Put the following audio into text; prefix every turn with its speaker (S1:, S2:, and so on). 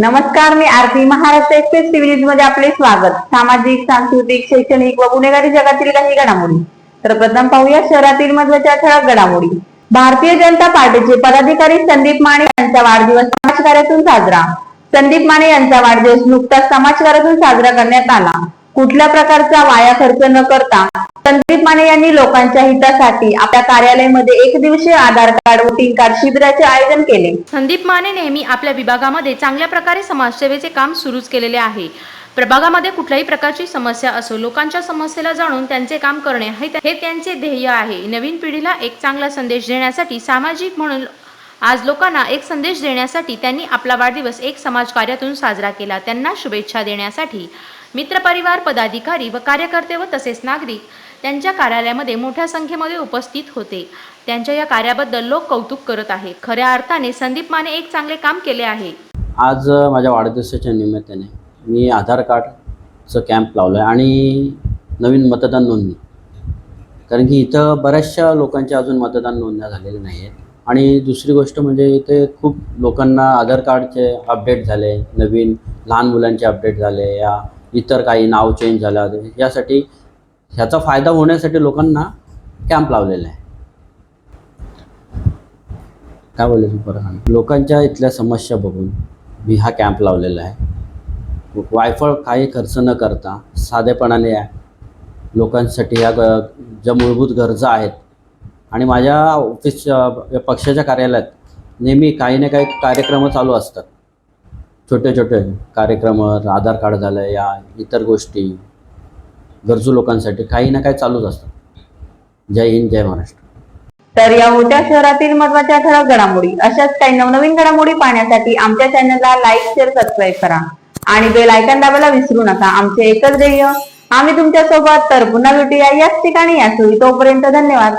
S1: नमस्कार मी Aarti Maharashtra Express TV न्यूजमध्ये आपले स्वागत. सामाजिक सांस्कृतिक शैक्षणिक व गुन्हेगारी जगातील काही घडामोडी. तर प्रथम पाहूया शहरातील महत्त्वाच्या ठळक घडामोडी. भारतीय जनता पार्टीचे पदाधिकारी संदीप माने यांचा वाढदिवस समाजकार्यातून साजरा. संदीप माने यांचा वाढदिवस नुकताच समाजकार्यातून साजरा करण्यात आला. कुठल्या प्रकारचा वाया खर्च न करता संदीप माने यांनी लोकांच्या हितासाठी आपल्या कार्यालयामध्ये एक दिवसीय आधार कार्ड वोटिंग कार्ड शिबिराचे आयोजन केले.
S2: संदीप माने नेहमी आपल्या विभागामध्ये चांगल्या प्रकारे समाजसेवेचे काम सुरूच केलेले आहे. प्रभागामध्ये कुठल्याही प्रकारची समस्या असो लोकांच्या समस्येला जाणून त्यांचे काम करणे हे हे त्यांचे ध्येय आहे. नवीन पिढीला एक चांगला संदेश देण्यासाठी सामाजिक म्हणून आज लोकांना एक संदेश देण्यासाठी त्यांनी आपला वाढदिवस एक समाज कार्यातून साजरा केला. त्यांना शुभेच्छा देण्यासाठी मित्रपरिवार पदाधिकारी व कार्यकर्ते व तसेच नागरिक त्यांच्या कार्यालयामध्ये मोठ्या संख्येमध्ये उपस्थित होते. त्यांच्या या कार्याबद्दल लोक कौतुक करत आहे खऱ्या अर्थाने संदीप माने एक चांगले काम केले आहे.
S3: आज माझ्या वाढदिवसाच्या निमित्ताने मी आधार कार्डचं कॅम्प लावलं आहे आणि नवीन मतदान नोंदणी. कारण की इथं बऱ्याचशा लोकांच्या अजून मतदान नोंदण्या झालेल्या नाही आहेत आणि दुसरी गोष्ट म्हणजे इथे खूप लोकांना आधार कार्डचे अपडेट झाले नवीन लहान मुलांचे अपडेट झाले या इतर काही नाव चेंज झालं यासाठी ह्याचा फायदा होण्यासाठी लोकांना कॅम्प लावलेला आहे. काय बोलायचं परत लोकांच्या इथल्या समस्या बघून मी हा कॅम्प लावलेला आहे. वायफळ काही खर्च न करता साधेपणाने लोकांसाठी ह्या ग ज्या मूलभूत गरजा आहेत आणि माझ्या ऑफिस या पक्षाच्या कार्यालयात नेहमी काही ना काही कार्यक्रम चालू असतात. छोटे छोटे कार्यक्रम आधार कार्ड झालं या इतर गोष्टी गरजू लोकांसाठी काही ना काही चालूच असतं. जय हिंद जय महाराष्ट्र.
S1: तर या होत्या शहरातील महत्त्वाच्या ठळक घडामोडी अशाच काही नवनवीन घडामोडी पाहण्यासाठी आमच्या चॅनलला लाईक शेअर सबस्क्राईब करा. आणि बेल आयकॉन दाबायला विसरू नका. आमचे एकच ध्येय आम्ही तुमच्यासोबत तर पुन्हा भेटूया याच ठिकाणी या सोयी तोपर्यंत धन्यवाद.